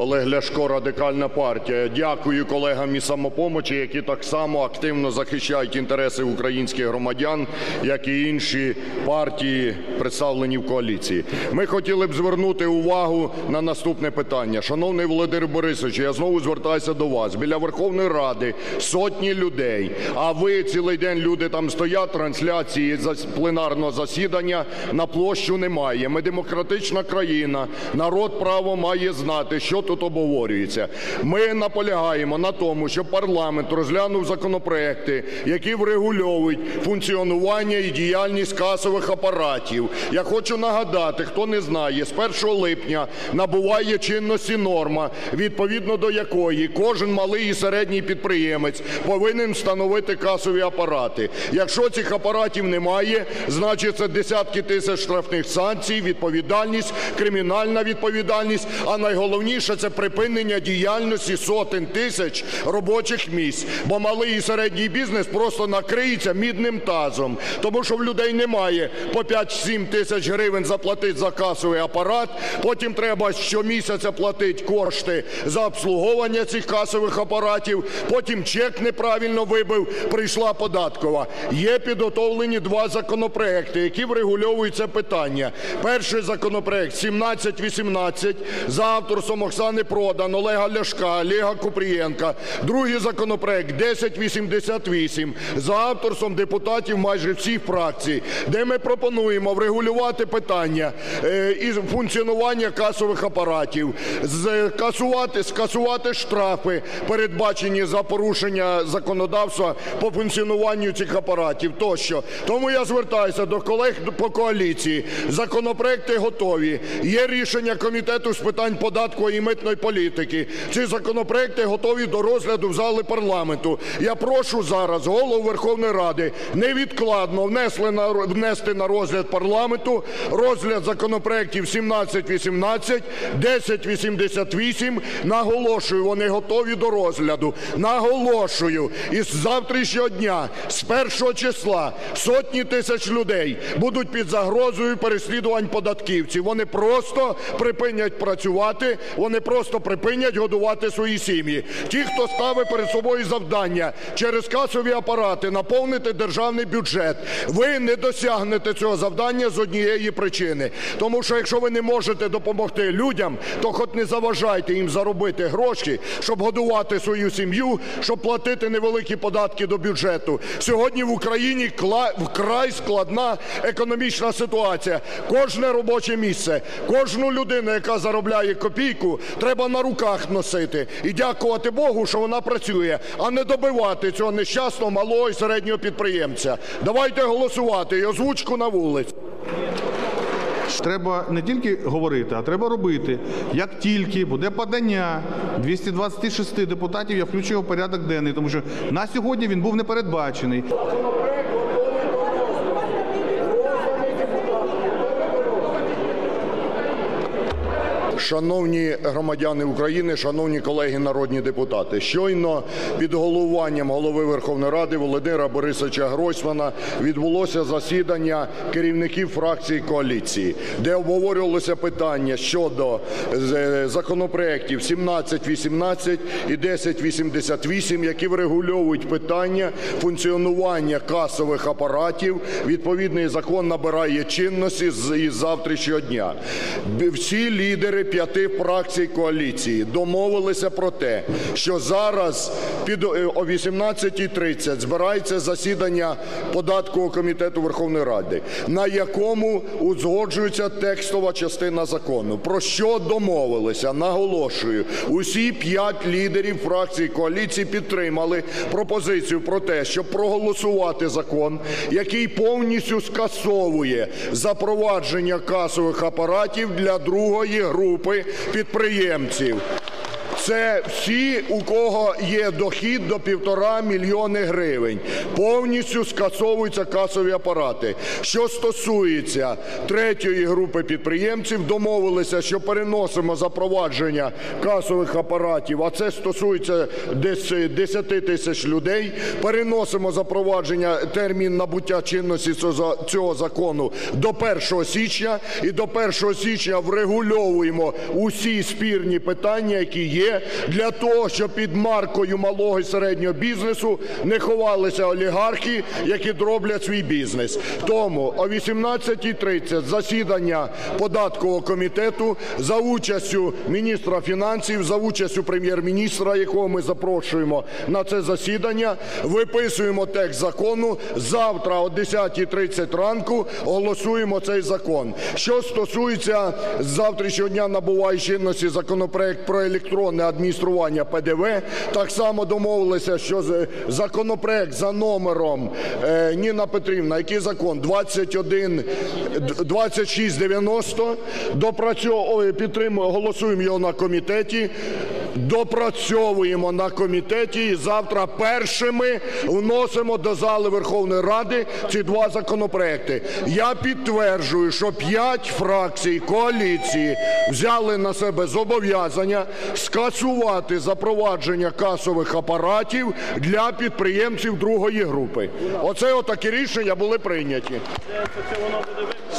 Олег Ляшко, Радикальна партія. Дякую колегам із "Самопомочі", які так само активно захищають інтереси українських громадян, як і інші партії, представлені в коаліції. Ми хотіли б звернути увагу на наступне питання. Шановний Володимир Борисович, я знову звертаюся до вас. Біля Верховної Ради сотні людей, а ви цілий день люди там стоять, трансляції пленарного засідання на площу немає. Ми демократична країна, народ право має знати, що тут обговорюється. Ми наполягаємо на тому, щоб парламент розглянув законопроекти, які врегульовують функціонування і діяльність касових апаратів. Я хочу нагадати, хто не знає, з 1 липня набуває чинності норма, відповідно до якої кожен малий і середній підприємець повинен встановити касові апарати. Якщо цих апаратів немає, значить це десятки тисяч штрафних санкцій, відповідальність, кримінальна відповідальність, а найголовніше це припинення діяльності сотень тисяч робочих місць. Бо малий і середній бізнес просто накриється мідним тазом, тому що в людей немає по 5-7 тисяч гривень заплатити за касовий апарат, потім треба щомісяця платити кошти за обслуговування цих касових апаратів, потім чек неправильно вибив, прийшла податкова. Є підготовлені два законопроекти, які врегульовують це питання. Перший законопроект 1718 за авторством Оксани Продан, Олега Ляшка, Олега Купрієнка. Другий законопроект 1088 за авторством депутатів майже всіх фракцій, де ми пропонуємо врегулювати питання е, із функціонування касових апаратів, скасувати, скасувати штрафи, передбачені за порушення законодавства по функціонуванню цих апаратів тощо. Тому я звертаюся до колег по коаліції. Законопроекти готові. Є рішення Комітету з питань податкової і митної політики. Ці законопроекти готові до розгляду в зали парламенту. Я прошу зараз Голову Верховної Ради невідкладно внесли на, внести на розгляд парламенту розгляд законопроектів 1718, 1088. Наголошую, вони готові до розгляду. Наголошую, із завтрашнього дня, з першого числа, сотні тисяч людей будуть під загрозою переслідувань податківців. Вони просто припинять працювати, вони просто припинять годувати свої сім'ї. Ті, хто ставить перед собою завдання через касові апарати наповнити державний бюджет, ви не досягнете цього завдання з однієї причини. Тому що якщо ви не можете допомогти людям, то хоч не заважайте їм заробити гроші, щоб годувати свою сім'ю, щоб платити невеликі податки до бюджету. Сьогодні в Україні вкрай складна економічна ситуація. Кожне робоче місце, кожну людину, яка заробляє копійку, треба на руках носити і дякувати Богу, що вона працює, а не добивати цього нещасного малого і середнього підприємця. Давайте голосувати і озвучку на вулиці. Треба не тільки говорити, а треба робити. Як тільки буде подання 226 депутатів, я включу його в порядок денний, тому що на сьогодні він був не передбачений. Шановні громадяни України, шановні колеги народні депутати, щойно під головуванням голови Верховної Ради Володимира Борисовича Гройсмана відбулося засідання керівників фракцій коаліції, де обговорювалося питання щодо е, законопроєктів 1718 і 1088, які врегульовують питання функціонування касових апаратів. Відповідний закон набирає чинності з завтрашнього дня. Всі лідери п'яти фракцій коаліції домовилися про те, що зараз під е, о 18.30 збирається засідання податкового комітету Верховної Ради, на якому узгоджується текстова частина закону. Про що домовилися? Наголошую, усі п'ять лідерів фракцій коаліції підтримали пропозицію про те, щоб проголосувати закон, який повністю скасовує запровадження касових апаратів для другої групи підприємців. Це всі, у кого є дохід до півтора мільйони гривень. Повністю скасовуються касові апарати. Що стосується третьої групи підприємців, домовилися, що переносимо запровадження касових апаратів, а це стосується десь 10 тисяч людей. Переносимо запровадження термін набуття чинності цього закону до 1 січня і до 1 січня врегульовуємо усі спірні питання, які є, для того, щоб під маркою малого і середнього бізнесу не ховалися олігархи, які дроблять свій бізнес. Тому о 18.30 засідання податкового комітету за участю міністра фінансів, за участю прем'єр-міністра, якого ми запрошуємо на це засідання, виписуємо текст закону. Завтра о 10.30 ранку голосуємо цей закон. Що стосується завтрашнього дня набуває чинності законопроект про електронне адміністрування ПДВ, так само домовилися, що законопроект за номером е, Ніна Петрівна, який закон? 21 д- 2690, допрацьовує, підтримує, голосуємо його на комітеті. Допрацьовуємо на комітеті і завтра першими вносимо до зали Верховної Ради ці два законопроекти. Я підтверджую, що п'ять фракцій коаліції взяли на себе зобов'язання скасувати запровадження касових апаратів для підприємців другої групи. Оце отакі рішення були прийняті.